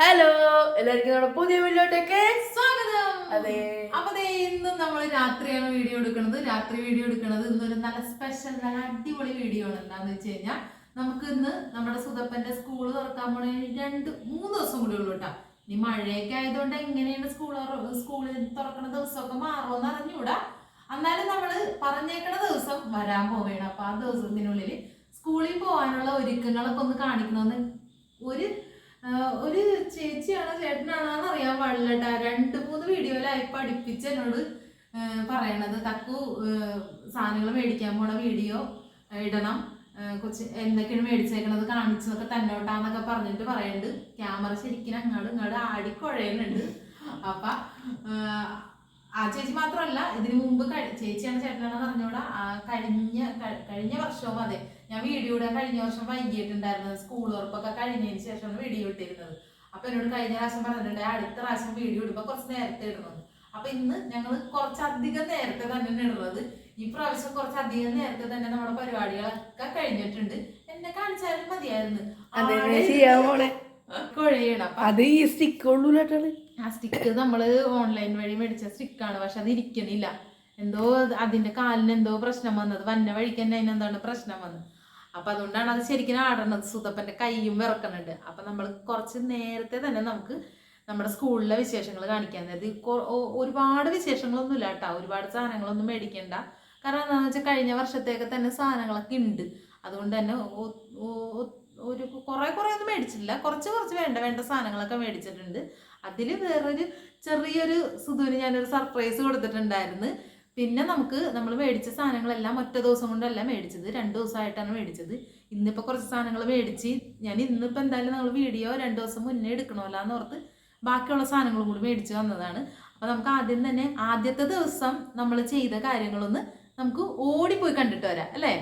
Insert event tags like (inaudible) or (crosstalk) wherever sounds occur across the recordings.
Hello എല്ലാവർക്കും നമ്മുടെ പുതിയ വീഡിയോട്ടൊക്കെ സ്വാഗതം. അതെ. അപ്പൊ ഇന്ന് നമ്മൾ രാത്രിയാണ് വീഡിയോ എടുക്കുന്നത്. രാത്രി വീഡിയോ എടുക്കുന്നത് ഇന്നൊരു നല്ല സ്പെഷ്യൽ നല്ല അടിപൊളി വീഡിയോ ആണ് എന്താന്ന് വെച്ച് കഴിഞ്ഞാൽ നമുക്ക് ഇന്ന് നമ്മുടെ സുതപ്പന്റെ സ്കൂൾ തുറക്കാൻ പോണ രണ്ട് മൂന്ന് ദിവസം കൂടി ഉള്ളൂ കേട്ടോ ഇനി മഴയൊക്കെ ആയതുകൊണ്ട് എങ്ങനെയാണ് സ്കൂൾ സ്കൂളിൽ തുറക്കണ ദിവസമൊക്കെ മാറുമെന്ന് അറിഞ്ഞൂടാ എന്നാലും നമ്മൾ പറഞ്ഞേക്കണ ദിവസം വരാൻ പോവേണം അപ്പൊ ആ ദിവസത്തിനുള്ളിൽ സ്കൂളിൽ പോകാനുള്ള ഒരുക്കങ്ങളൊക്കെ ഒന്ന് കാണിക്കണമെന്ന് ഒരു ഒരു ചേച്ചിയാണോ ചേട്ടനാണോ എന്ന് അറിയാൻ പാടില്ല കേട്ടോ രണ്ട് മൂന്ന് വീഡിയോയിലായി പഠിപ്പിച്ച് എന്നോട് പറയണത്. തക്കു സാധനങ്ങൾ മേടിക്കാൻ പോണ വീഡിയോ ഇടണം. കൊച്ച് എന്തൊക്കെയാണ് മേടിച്ചേക്കണത് കാണിച്ചതൊക്കെ തന്നോട്ടാന്നൊക്കെ പറഞ്ഞിട്ട് പറയുന്നുണ്ട് ക്യാമറ ശരിക്കും അങ്ങോട്ട് ഇങ്ങോട്ട് ആടിക്കുഴയുന്നുണ്ട് അപ്പൊ ആ, ചേച്ചി മാത്രമല്ല ഇതിനു മുമ്പ് ചേച്ചിയാണ് ചേട്ടനാണെന്ന് അറിഞ്ഞൂടാ. കഴിഞ്ഞ കഴിഞ്ഞ വർഷവും അതെ. ഞാൻ വീഡിയോ ഇടാൻ കഴിഞ്ഞ വർഷം വൈകിട്ടുണ്ടായിരുന്നത് സ്കൂൾ ഉറപ്പൊക്കെ കഴിഞ്ഞതിന് ശേഷമാണ് വീഡിയോ ഇട്ടിരുന്നത്. അപ്പൊ എന്നോട് കഴിഞ്ഞ പ്രാവശ്യം പറഞ്ഞിട്ടുണ്ട് അടുത്ത പ്രാവശ്യം വീഡിയോ ഇടുമ്പോ കുറച്ച് നേരത്തെ ഇടുന്നത് അപ്പൊ ഇന്ന് ഞങ്ങൾ കുറച്ചധികം നേരത്തെ തന്നെ ഇടുന്നത്. ഈ പ്രാവശ്യം കുറച്ചധികം നേരത്തെ തന്നെ നമ്മുടെ പരിപാടികളൊക്കെ കഴിഞ്ഞിട്ടുണ്ട്. എന്നെ കാണിച്ചാലും മതിയായിരുന്നു. കുഴയണം അത് ഈ സ്റ്റിക്ക് ഉള്ളൂട്ടാണ് ആ സ്റ്റിക്ക് നമ്മൾ ഓൺലൈൻ വഴി മേടിച്ച സ്റ്റിക്കാണ് പക്ഷെ അത് ഇരിക്കണില്ല. എന്തോ അതിന്റെ കാലിന് എന്തോ പ്രശ്നം വന്നത്. വന്ന വഴിക്ക് തന്നെ അതിനെന്താണ് പ്രശ്നം വന്നത്. അപ്പൊ അതുകൊണ്ടാണ് അത് ശരിക്കും ആടണത്. സുതപ്പന്റെ കൈയും വിറക്കുന്നുണ്ട് അപ്പൊ നമ്മൾ കുറച്ച് നേരത്തെ തന്നെ നമുക്ക് നമ്മുടെ സ്കൂളിലെ വിശേഷങ്ങൾ കാണിക്കാൻ അതായത് ഒരുപാട് വിശേഷങ്ങളൊന്നും ഇല്ല കേട്ടോ. ഒരുപാട് സാധനങ്ങളൊന്നും മേടിക്കണ്ട. കാരണം എന്താണെന്ന് വെച്ചാൽ കഴിഞ്ഞ വർഷത്തേക്ക് തന്നെ സാധനങ്ങളൊക്കെ ഉണ്ട് അതുകൊണ്ട് തന്നെ ഒരു കുറേ കുറെ ഒന്നും മേടിച്ചിട്ടില്ല. കുറച്ച് കുറച്ച് വേണ്ട വേണ്ട സാധനങ്ങളൊക്കെ മേടിച്ചിട്ടുണ്ട്. അതിൽ വേറൊരു ചെറിയൊരു സുധുവിന് ഞാനൊരു സർപ്രൈസ് കൊടുത്തിട്ടുണ്ടായിരുന്നു. പിന്നെ നമുക്ക് നമ്മൾ മേടിച്ച സാധനങ്ങളെല്ലാം ഒറ്റ ദിവസം കൊണ്ടല്ല മേടിച്ചത്. രണ്ട് ദിവസമായിട്ടാണ് മേടിച്ചത്. ഇന്നിപ്പോൾ കുറച്ച് സാധനങ്ങൾ മേടിച്ച് ഞാൻ ഇന്നിപ്പോൾ എന്തായാലും നമ്മൾ വീഡിയോ രണ്ട് ദിവസം മുന്നേ എടുക്കണമല്ലോ എന്ന് ഓർത്ത് ബാക്കിയുള്ള സാധനങ്ങളും കൂടി മേടിച്ച് വന്നതാണ്. അപ്പോൾ നമുക്ക് ആദ്യം തന്നെ ആദ്യത്തെ ദിവസം നമ്മൾ ചെയ്ത കാര്യങ്ങളൊന്ന് നമുക്ക് ഓടിപ്പോയി കണ്ടിട്ട് വരാം അല്ലേ?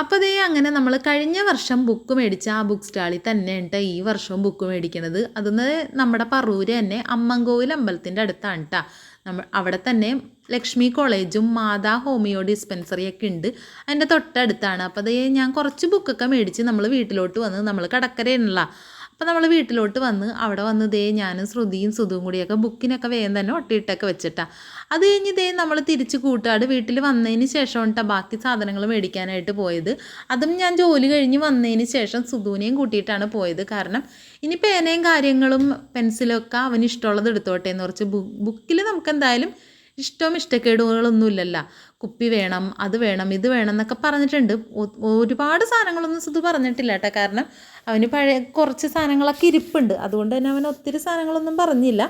അപ്പോൾ ദേ അങ്ങനെ നമ്മൾ കഴിഞ്ഞ വർഷം ബുക്ക് മേടിച്ച ആ ബുക്ക് സ്റ്റാളിൽ തന്നെ ഉണ്ട് ഈ വർഷവും ബുക്ക് മേടിക്കണത്. അതൊന്ന് നമ്മുടെ പറൂര് തന്നെ അമ്മങ്കോവിൽ അമ്പലത്തിന്റെ അടുത്താണ് കേട്ടോ നമ്മൾ അവിടെ തന്നെ ലക്ഷ്മി കോളേജും മാതാ ഹോമിയോ ഡിസ്പെൻസറി ഒക്കെ ഉണ്ട്. അതിന്റെ തൊട്ടടുത്താണ്. അപ്പോൾ അത് ഞാൻ കുറച്ച് ബുക്കൊക്കെ മേടിച്ച് നമ്മൾ വീട്ടിലോട്ട് വന്ന് നമ്മൾ കടക്കരയാണല്ലോ. അപ്പോൾ നമ്മൾ വീട്ടിലോട്ട് വന്ന് അവിടെ വന്ന് ദേ ഞാനും ശ്രുതിയും സുധുവും കൂടിയൊക്കെ ബുക്കിനൊക്കെ വേഗം തന്നെ ഒട്ടിയിട്ടൊക്കെ വെച്ചിട്ടാണ് അത് കഴിഞ്ഞ് ദേ നമ്മൾ തിരിച്ച് കൂട്ടാട് വീട്ടിൽ വന്നതിന് ശേഷം കേട്ടോ ബാക്കി സാധനങ്ങൾ മേടിക്കാനായിട്ട് പോയത്. അതും ഞാൻ ജോലി കഴിഞ്ഞ് വന്നതിന് ശേഷം സുധുവിനെയും കൂട്ടിയിട്ടാണ് പോയത്. കാരണം ഇനി പേനയും കാര്യങ്ങളും പെൻസിലും ഒക്കെ അവന് ഇഷ്ടമുള്ളത് എടുത്തോട്ടെ എന്ന് കുറച്ച് ബുക്കിൽ നമുക്ക് എന്തായാലും ഇഷ്ടവും ഇഷ്ടക്കേടുകളൊന്നും ഇല്ലല്ല കുപ്പി വേണം അത് വേണം ഇത് വേണം എന്നൊക്കെ പറഞ്ഞിട്ടുണ്ട്. ഒരുപാട് സാധനങ്ങളൊന്നും സുധു പറഞ്ഞിട്ടില്ല കേട്ടോ. കാരണം അവന് പഴയ കുറച്ച് സാധനങ്ങളൊക്കെ ഇരിപ്പുണ്ട്. അതുകൊണ്ട് തന്നെ അവൻ ഒത്തിരി സാധനങ്ങളൊന്നും പറഞ്ഞില്ല.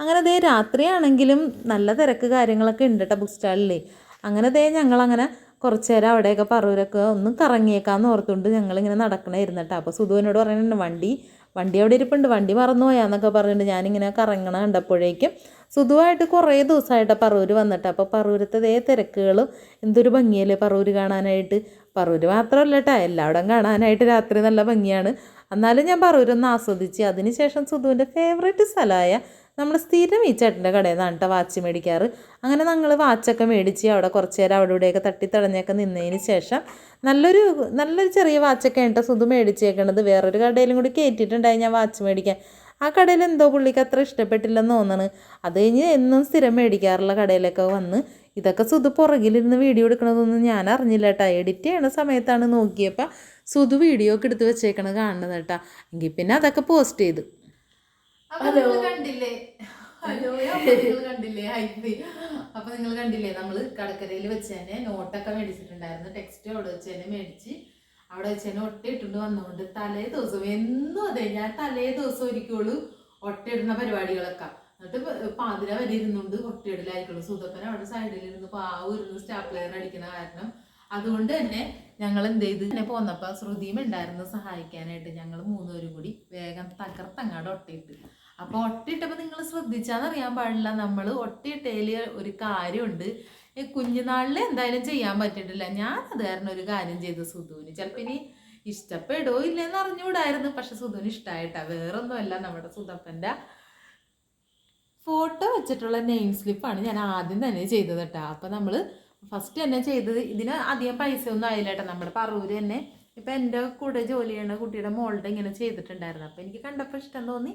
അങ്ങനെ അതേ രാത്രിയാണെങ്കിലും നല്ല തിരക്ക് കാര്യങ്ങളൊക്കെ ഉണ്ട് കേട്ടോ ബുക്ക് സ്റ്റാളിലേ. അങ്ങനെ അതേ ഞങ്ങളങ്ങനെ കുറച്ച് നേരം അവിടെയൊക്കെ പറൂരൊക്കെ ഒന്ന് കറങ്ങിയേക്കാന്ന് ഓർത്തുകൊണ്ട് ഞങ്ങളിങ്ങനെ നടക്കണമായിരുന്നു കേട്ടോ. അപ്പോൾ സുധുവിനോട് പറയുന്നുണ്ട് വണ്ടി വണ്ടി അവിടെ ഇരിപ്പുണ്ട് വണ്ടി മറന്നുപോയാന്നൊക്കെ പറഞ്ഞിട്ട് ഞാനിങ്ങനെ കറങ്ങണ കണ്ടപ്പോഴേക്കും സുധുവായിട്ട് കുറേ ദിവസമായിട്ട് പറവൂർ വന്നിട്ട്. അപ്പോൾ പറൂരത്തെ ദേ തിരക്കുകളും എന്തൊരു ഭംഗിയല്ലേ പറൂര് കാണാനായിട്ട്. പറവൂർ മാത്രമല്ല കേട്ടോ എല്ലായിടം കാണാനായിട്ട് രാത്രി നല്ല ഭംഗിയാണ്. എന്നാലും ഞാൻ പറൂരൊന്ന് ആസ്വദിച്ച് അതിനുശേഷം സുധുവിന്റെ ഫേവറേറ്റ് സ്ഥലമായ നമ്മൾ സ്ഥിരം ഈ ചേട്ടന്റെ കടയിൽ നിന്നാണ് കേട്ടോ വാച്ച് മേടിക്കാറ്. അങ്ങനെ ഞങ്ങൾ വാച്ചൊക്കെ മേടിച്ച് അവിടെ കുറച്ച് നേരം അവിടെ ഇവിടെയൊക്കെ തട്ടിത്തടഞ്ഞൊക്കെ നിന്നതിന് ശേഷം നല്ലൊരു നല്ലൊരു ചെറിയ വാച്ചൊക്കെ കേട്ടോ സുധു മേടിച്ചേക്കണത്. വേറൊരു കടയിലും കൂടി കയറ്റിയിട്ടുണ്ടായി ഞാൻ വാച്ച് മേടിക്കാൻ. ആ കടയിൽ എന്തോ പുള്ളിക്ക് അത്ര ഇഷ്ടപ്പെട്ടില്ലെന്ന് തോന്നണ്. അത് കഴിഞ്ഞ് എന്നും സ്ഥിരം മേടിക്കാറുള്ള കടയിലൊക്കെ വന്ന് ഇതൊക്കെ സുധു പുറകിലിരുന്ന് വീഡിയോ എടുക്കണതൊന്നും ഞാൻ അറിഞ്ഞില്ല കേട്ടോ എഡിറ്റ് ചെയ്യണ സമയത്താണ് നോക്കിയപ്പോൾ സുധു വീഡിയോ ഒക്കെ എടുത്ത് വെച്ചേക്കണത് കാണുന്നത് കേട്ടോ എങ്കിൽ പിന്നെ അതൊക്കെ പോസ്റ്റ് ചെയ്തു. ഹലോ. കണ്ടില്ലേ? ഹലോ നിങ്ങൾ കണ്ടില്ലേ? ഹൈപ്പ് അപ്പൊ നിങ്ങൾ കണ്ടില്ലേ? നമ്മൾ കടക്കരയിൽ വെച്ച് തന്നെ നോട്ടൊക്കെ മേടിച്ചിട്ടുണ്ടായിരുന്നു. ടെക്സ്റ്റ് അവിടെ വെച്ച് തന്നെ മേടിച്ച്. അവിടെ വെച്ച് തന്നെ ഒട്ടയിട്ടുണ്ട് വന്നുകൊണ്ട് തലേ ദിവസം എന്നും അതെ ഞാൻ തലേ ദിവസം ഒരിക്കലും ഒട്ടയിടുന്ന പരിപാടികളൊക്കെ. എന്നിട്ട് പാതിര വരെ ഇരുന്നുകൊണ്ട് ഒട്ടയിടലായിരിക്കുള്ളൂ സുതപ്പൻ അവിടെ സൈഡിൽ ഇരുന്ന് പാവ് ഇരുന്ന് സ്റ്റാപ്ലെയർ അടിക്കുന്ന കാരണം. അതുകൊണ്ട് തന്നെ ഞങ്ങൾ എന്ത് ചെയ്ത്? ഇങ്ങനെ പോന്നപ്പോൾ ശ്രുതിയും ഉണ്ടായിരുന്നു സഹായിക്കാനായിട്ട് ഞങ്ങൾ മൂന്നുപേരും കൂടി വേഗം തകർത്തങ്ങാട് ഒട്ടയിട്ട്. അപ്പൊ ഒട്ടിയിട്ടപ്പോ നിങ്ങൾ ശ്രദ്ധിച്ചാന്നറിയാൻ പാടില്ല. നമ്മൾ ഒട്ടയിട്ടേൽ ഒരു കാര്യമുണ്ട് ഈ കുഞ്ഞുനാളിൽ എന്തായാലും ചെയ്യാൻ പറ്റിയിട്ടില്ല. ഞാൻ അത് കാരണം ഒരു കാര്യം ചെയ്തു സുധുവിന്. ചിലപ്പോ ഇനി ഇഷ്ടപ്പെടോ ഇല്ലെന്ന് അറിഞ്ഞുകൂടായിരുന്നു. പക്ഷെ സുധുവിന് ഇഷ്ടമായിട്ടാ വേറൊന്നുമല്ല നമ്മുടെ സുധപ്പന്റെ ഫോട്ടോ വെച്ചിട്ടുള്ള നെയിം സ്ലിപ്പാണ് ഞാൻ ആദ്യം തന്നെ ചെയ്തത് കേട്ടോ. അപ്പം നമ്മൾ ഫസ്റ്റ് തന്നെ ചെയ്തത് ഇതിന് അധികം പൈസ ഒന്നും ആയില്ല കേട്ടോ. നമ്മുടെ പറവൂർ തന്നെ ഇപ്പം എന്റെ കൂടെ ജോലി ചെയ്യുന്ന കുട്ടിയുടെ മോളുടെ ഇങ്ങനെ ചെയ്തിട്ടുണ്ടായിരുന്നു. അപ്പം എനിക്ക് കണ്ടപ്പോൾ ഇഷ്ടം തോന്നി.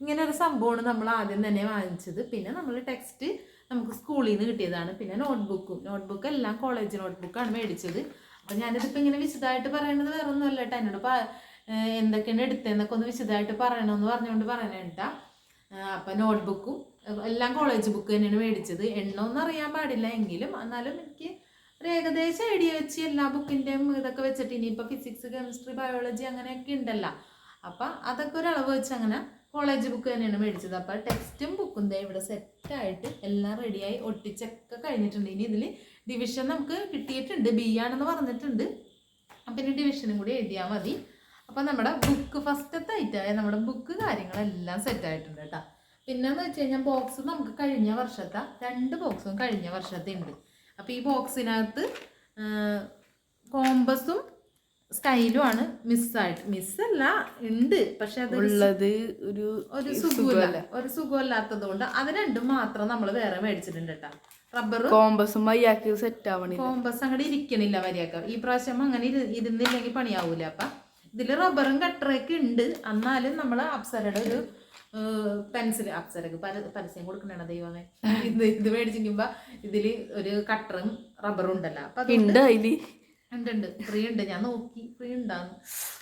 ഇങ്ങനെ ഒരു സംഭവമാണ് നമ്മൾ ആദ്യം തന്നെ വാങ്ങിച്ചത്. പിന്നെ നമ്മൾ ടെക്സ്റ്റ് നമുക്ക് സ്കൂളിൽ നിന്ന് കിട്ടിയതാണ്. പിന്നെ നോട്ട്ബുക്കും നോട്ട്ബുക്ക് എല്ലാം കോളേജ് നോട്ട്ബുക്കാണ് മേടിച്ചത്. അപ്പം ഞാനിതിപ്പോൾ ഇങ്ങനെ വിശദമായിട്ട് പറയണത് വേറെ ഒന്നുമല്ല കേട്ടോ എന്നോട് എന്തൊക്കെയാണ് എടുത്തതെന്നൊക്കെ ഒന്ന് വിശദമായിട്ട് പറയണമെന്ന് പറഞ്ഞുകൊണ്ട് പറയണേട്ട അപ്പം നോട്ട്ബുക്കും എല്ലാം കോളേജ് ബുക്ക് തന്നെയാണ് മേടിച്ചത്. എണ്ണമൊന്നും അറിയാൻ പാടില്ല എങ്കിലും എന്നാലും എനിക്ക് ഒരു ഏകദേശം ഐഡിയ വെച്ച് എല്ലാ ബുക്കിന്റെയും ഇതൊക്കെ വെച്ചിട്ട് ഇനിയിപ്പോൾ ഫിസിക്സ് കെമിസ്ട്രി ബയോളജി അങ്ങനെയൊക്കെ ഉണ്ടല്ലോ. അപ്പം അതൊക്കെ ഒരളവ് വെച്ച് അങ്ങനെ കോളേജ് ബുക്ക് തന്നെയാണ് മേടിച്ചത്. അപ്പോൾ ടെക്സ്റ്റും ബുക്കും ദേ ഇവിടെ സെറ്റായിട്ട് എല്ലാം റെഡിയായി ഒട്ടിച്ചൊക്കെ കഴിഞ്ഞിട്ടുണ്ട്. ഇനി ഇതിൽ ഡിവിഷൻ നമുക്ക് കിട്ടിയിട്ടുണ്ട്. ബി ആണെന്ന് പറഞ്ഞിട്ടുണ്ട്. അപ്പം ഇനി ഡിവിഷനും കൂടി എഴുതിയാൽ മതി. അപ്പം നമ്മുടെ ബുക്ക് ഫസ്റ്റത്തെ ഐറ്റായ നമ്മുടെ ബുക്ക് കാര്യങ്ങളെല്ലാം സെറ്റായിട്ടുണ്ട് കേട്ടോ. പിന്നെന്ന് വെച്ച് കഴിഞ്ഞാൽ ബോക്സ് നമുക്ക് കഴിഞ്ഞ വർഷത്തെ രണ്ട് ബോക്സും കഴിഞ്ഞ വർഷത്തെ ഉണ്ട്. അപ്പോൾ ഈ ബോക്സിനകത്ത് കോമ്പസും സ്കൈലും ആണ് മിസ്സായിട്ട്. മിസ്സല്ല ഉണ്ട്. പക്ഷെ അത് ഉള്ളത് ഒരു ഒരു സുഖമില്ല. ഒരു സുഖമില്ലാത്തത് കൊണ്ട് അത് രണ്ടും മാത്രം നമ്മൾ വേറെ മേടിച്ചിട്ടുണ്ട് കേട്ടോ. റബ്ബർ കോമ്പസും വയ്യാക്ക് സെറ്റ് ആവണില്ല കോമ്പസ് അങ്ങോട്ട് ഇരിക്കണില്ല വരിയാക്ക ഈ പ്രാവശ്യം അങ്ങനെ ഇരുന്നില്ലെങ്കിൽ പണിയാവൂല. അപ്പൊ ഇതിൽ റബ്ബറും കട്ടറൊക്കെ ഉണ്ട്. എന്നാലും നമ്മൾ അപ്സരയുടെ ഒരു പെൻസിൽ അപ്സരക്ക് പര പരസ്യം കൊടുക്കണ ദൈവമേ? ഇത് ഇത് മേടിച്ചിരിക്കുമ്പോ ഇതിൽ ഒരു കട്ടറും റബ്ബറും ഉണ്ടല്ലോ. അപ്പൊ ഉണ്ട് ഉണ്ട് ഫ്രീ ഉണ്ട്. ഞാൻ നോക്കി. ഫ്രീ ഉണ്ടാന്ന്.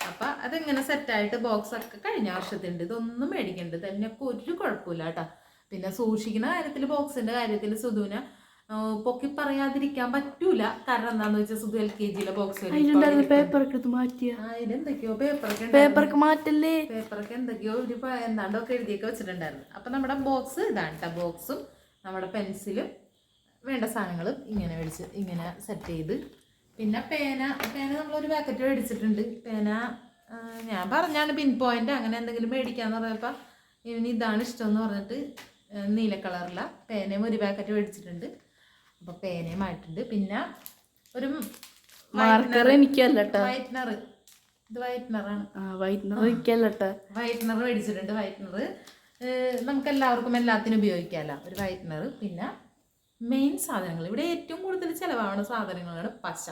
അപ്പൊ അതെങ്ങനെ സെറ്റായിട്ട് ബോക്സ് ഒക്കെ കഴിഞ്ഞ വർഷത്തിണ്ട്. ഇതൊന്നും മേടിക്കണ്ട. തന്നെയൊക്കെ ഒരു കുഴപ്പമില്ല കേട്ടാ. പിന്നെ സൂക്ഷിക്കുന്ന കാര്യത്തിൽ ബോക്സിന്റെ കാര്യത്തിൽ സുധുവിനെ പൊക്കി പറയാതിരിക്കാൻ പറ്റൂല. കാരണം എന്താന്ന് വെച്ചാൽ സുധു എൽ കെ ജിയിലെ ബോക്സ് അതിലെന്തൊക്കെയോ പേപ്പറൊക്കെ പേപ്പറൊക്കെ മാറ്റല്ലേ? പേപ്പറൊക്കെ എന്തൊക്കെയോ ഒരു എന്താണ്ടോ എന്താണ്ടൊക്കെ എഴുതിയൊക്കെ വെച്ചിട്ടുണ്ടായിരുന്നു. അപ്പൊ നമ്മുടെ ബോക്സ് ഇതാണ് കേട്ടോ ബോക്സും നമ്മുടെ പെൻസിലും വേണ്ട സാധനങ്ങളും ഇങ്ങനെ മേടിച്ച് ഇങ്ങനെ സെറ്റ് ചെയ്ത് പിന്നെ പേന പേന നമ്മളൊരു പാക്കറ്റ് മേടിച്ചിട്ടുണ്ട്. പേന ഞാൻ പറഞ്ഞാണ് പിൻ പോയിന്റ് അങ്ങനെ എന്തെങ്കിലും മേടിക്കാന്ന് പറഞ്ഞപ്പോൾ ഇവന് ഇതാണ് ഇഷ്ടം എന്ന് പറഞ്ഞിട്ട് നീല കളറില പേനയും ഒരു പാക്കറ്റ് മേടിച്ചിട്ടുണ്ട്. അപ്പോൾ പേനയും ആയിട്ടുണ്ട്. പിന്നെ ഒരു മാർക്കർ എനിക്കല്ല വൈറ്റ്നർ ഇത് വൈറ്റ്നറാണ് വൈറ്റ്നർ എനിക്കല്ല വൈറ്റ്നർ മേടിച്ചിട്ടുണ്ട് വൈറ്റ്നർ നമുക്ക് എല്ലാവർക്കും എല്ലാത്തിനും ഉപയോഗിക്കാമല്ലോ ഒരു വൈറ്റ്നർ പിന്നെ മെയിൻ സാധനങ്ങൾ. ഇവിടെ ഏറ്റവും കൂടുതൽ ചിലവാകുന്ന സാധനങ്ങളാണ് പശ.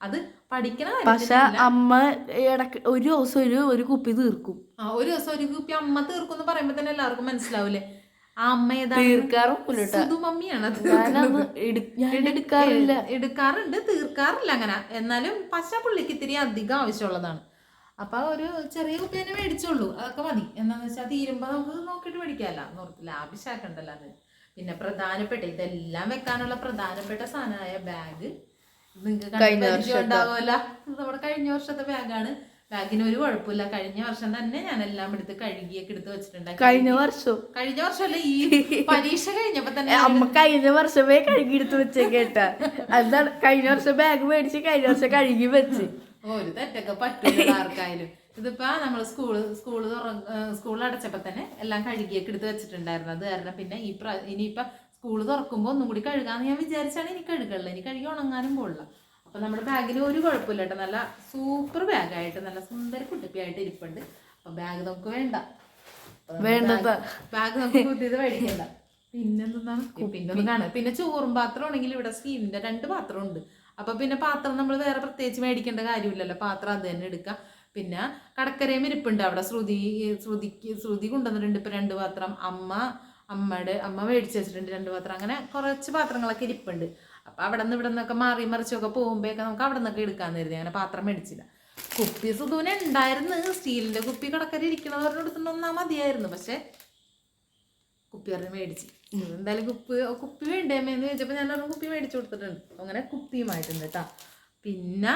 അത് പഠിക്കണ പക്ഷെ. അമ്മ ഇടയ്ക്ക് ഒരു ദിവസം ഒരു ഒരു കുപ്പി തീർക്കും. ആ ഒരു ദിവസം ഒരു കുപ്പി അമ്മ തീർക്കും എന്ന് പറയുമ്പോ തന്നെ എല്ലാവർക്കും മനസ്സിലാവൂലേ ആ അമ്മ എടുക്കാറില്ല. എടുക്കാറുണ്ട് തീർക്കാറില്ല അങ്ങനെ. എന്നാലും പശ പുള്ളിക്ക് ഇത്തിരി അധികം ആവശ്യമുള്ളതാണ്. അപ്പൊ ഒരു ചെറിയ കുപ്പി തന്നെ മേടിച്ചോളൂ. അതൊക്കെ മതി. എന്താന്ന് വെച്ചാൽ തീരുമ്പോ നമുക്ക് നോക്കിയിട്ട് മേടിക്കാമല്ലോ നോർത്ത് ലാഭിശാക്കണ്ടല്ലോ അത്. പിന്നെ പ്രധാനപ്പെട്ട ഇതെല്ലാം വെക്കാനുള്ള പ്രധാനപ്പെട്ട സാധനമായ ബാഗ്. നിങ്ങൾക്ക്. ഉണ്ടാവുമല്ലോ. നമ്മുടെ കഴിഞ്ഞ വർഷത്തെ ബാഗാണ്. ബാഗിന് ഒരു കുഴപ്പമില്ല. കഴിഞ്ഞ വർഷം തന്നെ ഞാൻ എല്ലാം എടുത്ത് കഴുകിയൊക്കെ എടുത്ത് വെച്ചിട്ടുണ്ടായി കഴിഞ്ഞ വർഷം. കഴിഞ്ഞ വർഷമല്ല ഈ (laughs) പരീക്ഷ കഴിഞ്ഞപ്പോ തന്നെ അമ്മ കഴിഞ്ഞ വർഷമേ കഴുകി എടുത്ത് വെച്ചേ കേട്ടാ. അതാണ് കഴിഞ്ഞ വർഷം ബാഗ് മേടിച്ച് കഴിഞ്ഞ വർഷം കഴുകി വെച്ച്. ഒരു തെറ്റൊക്കെ പറ്റില്ല ആർക്കായാലും. ഇതിപ്പോ നമ്മൾ സ്കൂൾ സ്കൂൾ സ്കൂൾ അടച്ചപ്പോ തന്നെ എല്ലാം കഴുകിയൊക്കെ എടുത്ത് വെച്ചിട്ടുണ്ടായിരുന്നു. അത് കാരണം പിന്നെ ഈ പ്ര ഇനിയിപ്പൊ സ്കൂൾ തുറക്കുമ്പോ ഒന്നും കൂടി കഴുകാന്ന് ഞാൻ വിചാരിച്ചാണ് ഇനി കഴുകണില്ല ഇനി കഴുകി ഉണങ്ങാനും പോകില്ല അപ്പൊ നമ്മുടെ ബാഗിൽ ഒരു കുഴപ്പമില്ല കേട്ടോ. നല്ല സൂപ്പർ ബാഗായിട്ട് നല്ല സുന്ദര കുട്ടിപ്പിയായിട്ട് ഇരിപ്പുണ്ട്. അപ്പൊ ബാഗ് നമുക്ക് വേണ്ട. വേണ്ട ബാഗ് നമുക്ക് പുതിയത് മേടിക്കണ്ട. പിന്നെന്താണ് പിന്നെ കാണാം. പിന്നെ ചോറും പാത്രം ആണെങ്കിൽ ഇവിടെ സ്റ്റീലിന്റെ രണ്ട് പാത്രം ഉണ്ട്. അപ്പൊ പിന്നെ പാത്രം നമ്മൾ വേറെ പ്രത്യേകിച്ച് മേടിക്കേണ്ട കാര്യമില്ലല്ലോ. പാത്രം അത് തന്നെ എടുക്കാം. പിന്നെ കടക്കരയും ഇരിപ്പുണ്ട് അവിടെ. ശ്രുതി ശ്രുതിക്ക് ശ്രുതി കൊണ്ടുവന്നിട്ടുണ്ട് ഇപ്പം രണ്ട് പാത്രം. അമ്മ അമ്മയുടെ അമ്മ മേടിച്ച് വെച്ചിട്ടുണ്ട് രണ്ട് പാത്രം. അങ്ങനെ കുറച്ച് പാത്രങ്ങളൊക്കെ ഇരിപ്പുണ്ട്. അപ്പോൾ അവിടെ നിന്ന് ഇവിടെ നിന്നൊക്കെ മാറി മറിച്ചൊക്കെ പോകുമ്പോഴൊക്കെ നമുക്ക് അവിടെ നിന്നൊക്കെ എടുക്കാൻ കരുതി. അങ്ങനെ പാത്രം മേടിച്ചില്ല. കുപ്പി സുധുവിന് ഉണ്ടായിരുന്നു. സ്റ്റീലിന്റെ കുപ്പി കടക്കര ഇരിക്കണവരുടെ അടുത്തുണ്ടൊന്നാ മതിയായിരുന്നു. പക്ഷേ കുപ്പി പറഞ്ഞ് മേടിച്ച്. എന്തായാലും കുപ്പി കുപ്പി വേണ്ടേമെന്ന് ചോദിച്ചപ്പോൾ ഞാൻ പറഞ്ഞു കുപ്പി മേടിച്ചു കൊടുത്തിട്ടുണ്ട്. അങ്ങനെ കുപ്പിയുമായിട്ടുണ്ട് കേട്ടോ പിന്നെ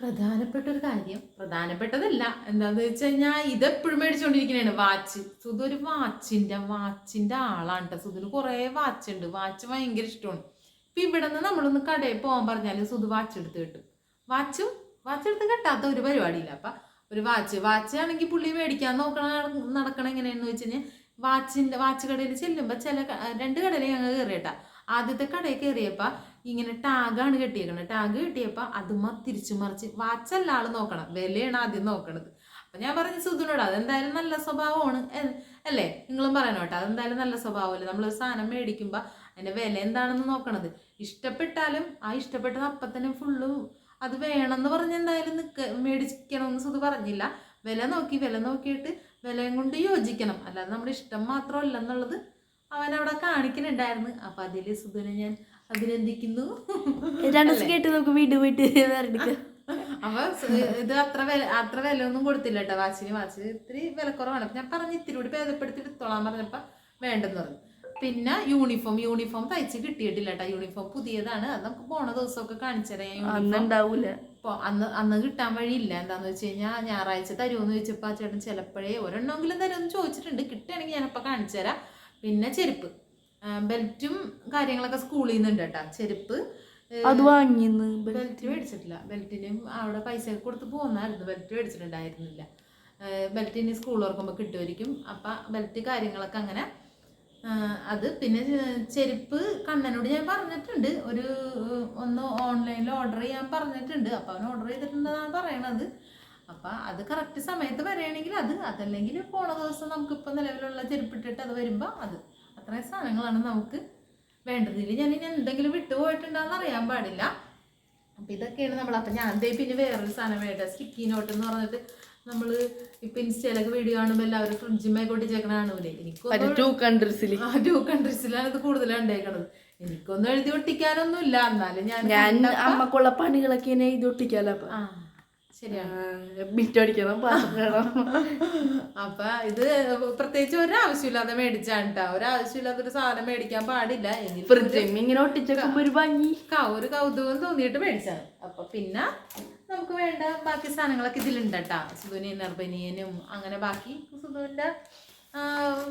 പ്രധാനപ്പെട്ട ഒരു കാര്യം. പ്രധാനപ്പെട്ടതല്ല. എന്താന്ന് വെച്ച് കഴിഞ്ഞാൽ ഇതെപ്പോഴും മേടിച്ചുകൊണ്ടിരിക്കുന്നതാണ് വാച്ച്. സുധു ഒരു വാച്ചിന്റെ വാച്ചിന്റെ ആളാണ് കേട്ടോ സുധുന് കുറേ വാച്ച് ഉണ്ട് വാച്ച് ഭയങ്കര ഇഷ്ടമാണ് ഇപ്പൊ ഇവിടെ നിന്ന് നമ്മളൊന്ന് കടയിൽ പോകാൻ പറഞ്ഞാൽ സുധു വാച്ച് എടുത്ത് കിട്ടും. വാച്ചും വാച്ച് എടുത്ത് കിട്ടാത്ത ഒരു പരിപാടിയില്ല. അപ്പൊ ഒരു വാച്ച്. വാച്ച് ആണെങ്കിൽ പുള്ളി മേടിക്കാൻ നോക്കണ നടക്കണം എങ്ങനെയാണെന്ന് വെച്ച് കഴിഞ്ഞാൽ വാച്ചിന്റെ വാച്ച് കടയിൽ ചെല്ലുമ്പോൾ ചില രണ്ട് കടയിൽ ഞങ്ങൾ കയറിയിട്ടാ ആദ്യത്തെ കടയിൽ കയറിയപ്പോൾ ഇങ്ങനെ ടാഗാണ് കെട്ടിയേക്കണത് ടാഗ് കെട്ടിയപ്പോൾ അതുമ തിരിച്ചു മറിച്ച് വാച്ചല്ല ആൾ നോക്കണം. വിലയാണ് ആദ്യം നോക്കണത്. അപ്പം ഞാൻ പറഞ്ഞു സുധുനോട് അതെന്തായാലും നല്ല സ്വഭാവമാണ്. അല്ലേ? നിങ്ങളും പറയണം കേട്ടോ. അതെന്തായാലും നല്ല സ്വഭാവമല്ലേ? നമ്മളൊരു സാധനം മേടിക്കുമ്പോൾ അതിന്റെ വില എന്താണെന്ന് നോക്കണത്. ഇഷ്ടപ്പെട്ടാലും ആ ഇഷ്ടപ്പെട്ടത് അപ്പം തന്നെ ഫുള്ള് അത് വേണമെന്ന് പറഞ്ഞ് എന്തായാലും നിൽക്ക മേടിക്കണമെന്ന് സുധു പറഞ്ഞില്ല. വില നോക്കി വില നോക്കിയിട്ട് വിലയും കൊണ്ട് യോജിക്കണം. അല്ലാതെ നമ്മുടെ ഇഷ്ടം മാത്രമല്ല എന്നുള്ളത് അവൻ അവിടെ കാണിക്കുന്നുണ്ടായിരുന്നു. അപ്പം അതിൽ സുധുവിനെ ഞാൻ അഭിനന്ദിക്കുന്നു രണ്ടു ദിവസം കേട്ട് നമുക്ക് വീണ്ടും വീട്ടിൽ അപ്പൊ ഇത് അത്ര വില അത്ര വില ഒന്നും കൊടുത്തില്ല കേട്ടോ വാച്ചിന് വാച്ച് ഇത്തിരി വിലക്കുറവാണ് അപ്പൊ ഞാൻ പറഞ്ഞു ഇത്തിരി കൂടി ഭേദപ്പെടുത്തി എടുത്തോളാൻ പറഞ്ഞപ്പോ വേണ്ടെന്ന് പറഞ്ഞു. പിന്നെ യൂണിഫോം യൂണിഫോം തയ്ച്ച് കിട്ടിയിട്ടില്ല കേട്ടോ യൂണിഫോം പുതിയതാണ്. അത് നമുക്ക് പോണ ദിവസമൊക്കെ കാണിച്ചു തരാം. അന്ന് അന്ന് കിട്ടാൻ വഴിയില്ല. എന്താന്ന് വെച്ച് കഴിഞ്ഞാൽ ഞായറാഴ്ച തരുമെന്ന് ചോദിച്ചപ്പോൾ ആ ചേട്ടൻ ചിലപ്പോഴേ ഒരെണ്ണമെങ്കിലും തരുമെന്ന് ചോദിച്ചിട്ടുണ്ട്. കിട്ടുകയാണെങ്കിൽ ഞാനപ്പോൾ കാണിച്ചു തരാം. പിന്നെ ചെരുപ്പ്. ബെൽറ്റും കാര്യങ്ങളൊക്കെ സ്കൂളിൽ നിന്നുണ്ട് കേട്ടോ ചെരുപ്പ്. അത് വാങ്ങിന്ന് ബെൽറ്റ്? മേടിച്ചിട്ടില്ല. ബെൽറ്റിനും അവിടെ പൈസ കൊടുത്ത് പോകുന്നായിരുന്നു ബെൽറ്റ് മേടിച്ചിട്ടുണ്ടായിരുന്നില്ല. ബെൽറ്റിന് സ്കൂൾ ഓർക്കുമ്പോൾ കിട്ടുമായിരിക്കും. അപ്പം ബെൽറ്റ് കാര്യങ്ങളൊക്കെ അങ്ങനെ അത് പിന്നെ ചെരുപ്പ് കണ്ണനോട് ഞാൻ പറഞ്ഞിട്ടുണ്ട്. ഒരു ഒന്ന് ഓൺലൈനിൽ ഓർഡർ ചെയ്യാൻ പറഞ്ഞിട്ടുണ്ട്. അപ്പം അവൻ ഓർഡർ ചെയ്തിട്ടുണ്ടെന്നാണ് പറയണത്. അപ്പം അത് കറക്റ്റ് സമയത്ത് വരികയാണെങ്കിൽ അത്. അതല്ലെങ്കിൽ പോണ ദിവസം നമുക്കിപ്പോൾ നിലവിലുള്ള ചെരുപ്പിട്ടിട്ട് അത് വരുമ്പോൾ അത്. അത്രയും സാധനങ്ങളാണ് നമുക്ക് വേണ്ടത്. ഇതിൽ ഞാൻ ഇനി എന്തെങ്കിലും വിട്ടുപോയിട്ടുണ്ടോയെന്ന് അറിയാൻ പാടില്ല. അപ്പം ഇതൊക്കെയാണ് നമ്മൾ. അപ്പം ഞാൻ ദേ പിന്നെ വേറൊരു സാധനം വേണ്ട. സ്റ്റിക്കി നോട്ട് എന്ന് പറഞ്ഞിട്ട് നമ്മൾ ഇപ്പം ഇൻസ്റ്റയിലൊക്കെ വീഡിയോ കാണുമ്പോൾ എല്ലാവരും ഫ്രിഡ്ജിമേ കൊട്ടിച്ചേക്കണ കാണൂലേ? എനിക്ക് ടു കൺട്രീസിൽ ആ ടു കൺട്രീസിലാണ് ഇത് കൂടുതൽ ഉണ്ടായിക്കണത് എനിക്കൊന്നും എഴുതി ഒട്ടിക്കാനൊന്നും ഇല്ല എന്നാലും ഞാൻ ഞാൻ അമ്മക്കുള്ള പണികളൊക്കെ ഇത് ഒട്ടിക്കാലോ അപ്പൊ. ആ ശരിയാണ് ബിറ്റ് അടിക്കണം പാത്രം ഇടണം. അപ്പൊ ഇത് പ്രത്യേകിച്ച് ഒരാവശ്യമില്ലാതെ മേടിച്ചാണ് കേട്ടോ ഒരാവശ്യമില്ലാത്ത ഒരു സാധനം മേടിക്കാൻ പാടില്ല. ഇങ്ങനെ ഒട്ടിച്ചേക്കുമ്പോ ഒരു ഭംഗി. ഒരു കൗതുകം തോന്നിയിട്ട് മേടിച്ചാണ്. അപ്പൊ പിന്നെ നമുക്ക് വേണ്ട ബാക്കി സാധനങ്ങളൊക്കെ ഇതിലുണ്ട് കേട്ടാ നിർബനിയനും അങ്ങനെ ബാക്കി സുധുവിന്റെ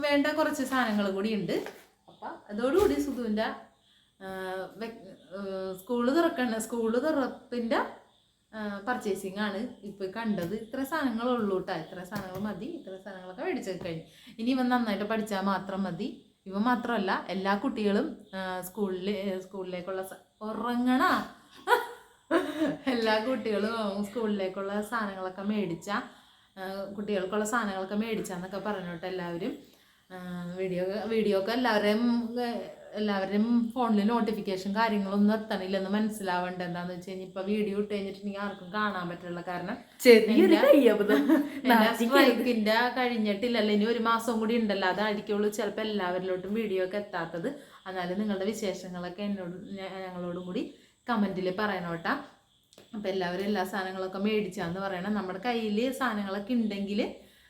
വേണ്ട കുറച്ച് സാധനങ്ങൾ കൂടി ഉണ്ട്. അപ്പൊ അതോടുകൂടി സുധുവിന്റെ സ്കൂൾ തുറക്കണ സ്കൂൾ തുറപ്പിന്റെ പർച്ചേസിങ് ആണ് ഇപ്പോൾ കണ്ടത്. ഇത്ര സാധനങ്ങളുള്ളൂ കേട്ടോ ഇത്ര സാധനങ്ങൾ മതി. ഇത്ര സാധനങ്ങളൊക്കെ മേടിച്ചു കഴിഞ്ഞു. ഇനി ഇവൻ നന്നായിട്ട് പഠിച്ചാൽ മാത്രം മതി. ഇവ മാത്രമല്ല എല്ലാ കുട്ടികളും സ്കൂളിൽ സ്കൂളിലേക്കുള്ള ഉറങ്ങണ. എല്ലാ കുട്ടികളും സ്കൂളിലേക്കുള്ള സാധനങ്ങളൊക്കെ മേടിച്ച കുട്ടികൾക്കുള്ള സാധനങ്ങളൊക്കെ മേടിച്ചാന്നൊക്കെ പറഞ്ഞു കേട്ടോ എല്ലാവരും. വീഡിയോ വീഡിയോ ഒക്കെ എല്ലാവരുടെയും ഏ, എല്ലാവരുടെയും ഫോണിൽ നോട്ടിഫിക്കേഷൻ കാര്യങ്ങളൊന്നും എത്തണില്ലെന്ന് മനസ്സിലാവേണ്ട. എന്താന്ന് വെച്ച് കഴിഞ്ഞാൽ ഇപ്പൊ വീഡിയോ ഇട്ട് കഴിഞ്ഞിട്ടുണ്ടെങ്കിൽ ആർക്കും കാണാൻ പറ്റുള്ള കാരണം സ്ട്രൈക്കിന്റെ കഴിഞ്ഞിട്ടില്ലല്ലോ ഇനി ഒരു മാസം കൂടി ഉണ്ടല്ലോ. അതായിരിക്കുള്ളൂ ചിലപ്പോൾ എല്ലാവരിലോട്ടും വീഡിയോ ഒക്കെ എത്താത്തത്. എന്നാലും നിങ്ങളുടെ വിശേഷങ്ങളൊക്കെ എന്നോട് ഞങ്ങളോടും കൂടി കമന്റിൽ പറയണോട്ടാ അപ്പം എല്ലാവരും എല്ലാ സാധനങ്ങളൊക്കെ മേടിച്ചാന്ന് പറയണം. നമ്മുടെ കയ്യിൽ സാധനങ്ങളൊക്കെ ഉണ്ടെങ്കിൽ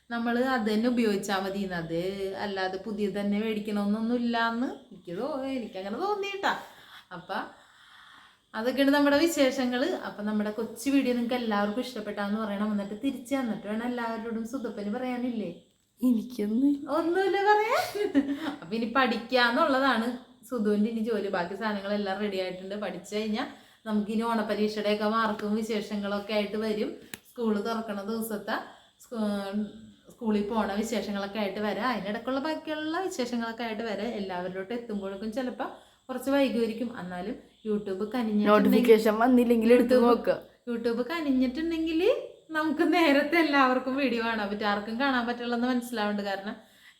നമ്മൾ അത് തന്നെ ഉപയോഗിച്ചാൽ മതി അത് അല്ലാതെ പുതിയ തന്നെ മേടിക്കണമെന്നൊന്നുമില്ല എന്ന് എനിക്ക് തോ എനിക്കങ്ങനെ തോന്നിയിട്ടാ. അപ്പം അതൊക്കെയാണ് നമ്മുടെ വിശേഷങ്ങൾ അപ്പം നമ്മുടെ കൊച്ചു വീഡിയോ നിങ്ങൾക്ക് എല്ലാവർക്കും ഇഷ്ടപ്പെട്ടാന്ന് പറയണം. എന്നിട്ട് തിരിച്ചു തന്നിട്ട് വേണം എല്ലാവരോടും സുതപ്പന് പറയാനില്ലേ? എനിക്കൊന്നും ഒന്നുമില്ല പറയാ. അപ്പം ഇനി പഠിക്കാന്നുള്ളതാണ് സുധുവിന്റെ ഇനി ജോലി. ബാക്കി സാധനങ്ങളെല്ലാം റെഡി ആയിട്ടുണ്ട്. പഠിച്ചു കഴിഞ്ഞാൽ നമുക്ക് ഇനി ഓണപരീക്ഷയുടെ മാർക്കും വിശേഷങ്ങളൊക്കെ ആയിട്ട് വരും. സ്കൂൾ തുറക്കണ ദിവസത്തെ. സ്കൂളിൽ പോണ വിശേഷങ്ങളൊക്കെ ആയിട്ട് വരാം. അതിനിടക്കുള്ള ബാക്കിയുള്ള വിശേഷങ്ങളൊക്കെ ആയിട്ട് വരാം. എല്ലാവരിലോട്ട് എത്തുമ്പോഴേക്കും ചിലപ്പോൾ കുറച്ച് വൈകുമായിരിക്കും എന്നാലും യൂട്യൂബ് കനിഞ്ഞിട്ടുണ്ടെങ്കിൽ നോട്ടിഫിക്കേഷൻ വന്നില്ലെങ്കിൽ എടുത്ത് നോക്കുക യൂട്യൂബ് കനിഞ്ഞിട്ടുണ്ടെങ്കിൽ നമുക്ക് നേരത്തെ എല്ലാവർക്കും വീഡിയോ കാണാൻ പറ്റും. ആർക്കും കാണാൻ പറ്റില്ലെന്ന് മനസ്സിലാവുന്നുണ്ട്. കാരണം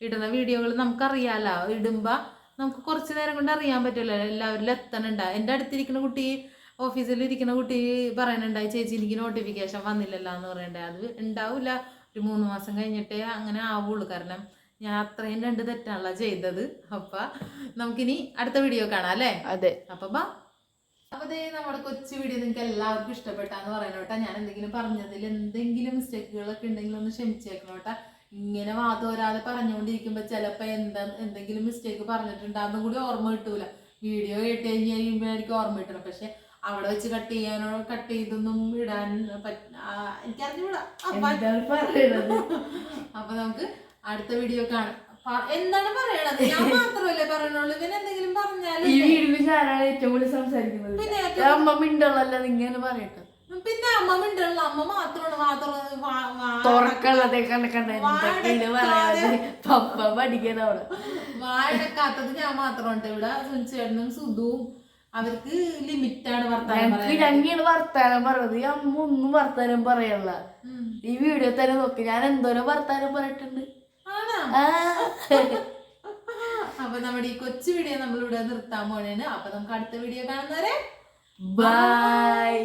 ഇടുന്ന വീഡിയോകൾ നമുക്കറിയാലോ. ഇടുമ്പോൾ നമുക്ക് കുറച്ച് നേരം കൊണ്ട് അറിയാൻ പറ്റുമല്ലോ. എല്ലാവരിലും എത്തണുണ്ട. എന്റെ അടുത്തിരിക്കുന്ന കുട്ടി ഓഫീസിൽ ഇരിക്കുന്ന കുട്ടി പറയുന്നുണ്ടായി ചേച്ചി എനിക്ക് നോട്ടിഫിക്കേഷൻ വന്നില്ലല്ലോ എന്ന് പറയണ്ടേ അത് ഉണ്ടാവില്ല ഒരു മൂന്ന് മാസം കഴിഞ്ഞിട്ടേ അങ്ങനെ ആവുള്ളൂ. കാരണം ഞാൻ അത്രയും രണ്ട് തെറ്റാണല്ലോ ചെയ്തത്. അപ്പൊ നമുക്കിനി അടുത്ത വീഡിയോ കാണാം അല്ലേ? അതെ. അപ്പൊ ബാ. അപ്പൊ ദേ നമ്മുടെ കൊച്ചു വീഡിയോ നിങ്ങൾക്ക് എല്ലാവർക്കും ഇഷ്ടപ്പെട്ടാന്ന് പറയണോട്ടാ ഞാൻ എന്തെങ്കിലും പറഞ്ഞതിൽ എന്തെങ്കിലും മിസ്റ്റേക്കുകളൊക്കെ ഉണ്ടെങ്കിൽ ഒന്ന് ക്ഷമിച്ചേക്കണോട്ടാ ഇങ്ങനെ വാതോരാതെ പറഞ്ഞുകൊണ്ടിരിക്കുമ്പോ ചിലപ്പോ എന്താ എന്തെങ്കിലും മിസ്റ്റേക്ക് പറഞ്ഞിട്ടുണ്ടാകുന്ന കൂടി ഓർമ്മ കിട്ടൂല. വീഡിയോ കേട്ട് കഴിഞ്ഞ് കഴിയുമ്പോഴായിരിക്കും ഓർമ്മ കിട്ടണം. പക്ഷെ അവിടെ വെച്ച് കട്ട് ചെയ്യാനോ കട്ട് ചെയ്തൊന്നും ഇടാൻ എനിക്കറിഞ്ഞൂടാ. (laughs) അപ്പൊ നമുക്ക് അടുത്ത വീഡിയോ കാണാം. എന്താണ് പറയണത്? ഞാൻ മാത്രമല്ലേ പറയണുള്ളൂ. ഇവൻ എന്തെങ്കിലും പറഞ്ഞാലും ഈ വീടിന് ഞാനാണ് ഏറ്റവും കൂടുതൽ സംസാരിക്കുന്നത്. പിന്നെ അമ്മ മിണ്ടുള്ളല്ല നിങ്ങനെ പറയട്ടെ. പിന്നെ അമ്മ മിണ്ടുള്ള അമ്മ മാത്രമാണ് മാത്രം തുറക്കള്ളതെ പപ്പ അവിടെ. വാഴക്കാത്തത് ഞാൻ മാത്രമുണ്ട് ഇവിടെ. സുനിച്ചേട്ടനും സുധുവും അവർക്ക് ലിമിറ്റാണ് ഞങ്ങയാണ് വർത്താനം പറയുന്നത് ഈ അമ്മ ഒന്നും വർത്താനം പറയല്ല ഈ വീഡിയോ തന്നെ നോക്കി ഞാൻ എന്തോരം വർത്താനം പറഞ്ഞിട്ടുണ്ട്. (laughs) അപ്പൊ നമ്മുടെ ഈ കൊച്ചു വീഡിയോ നമ്മളിവിടെ നിർത്താൻ പോണേന്. അപ്പൊ നമുക്ക് അടുത്ത വീഡിയോ കാണുന്നവരെ ബൈ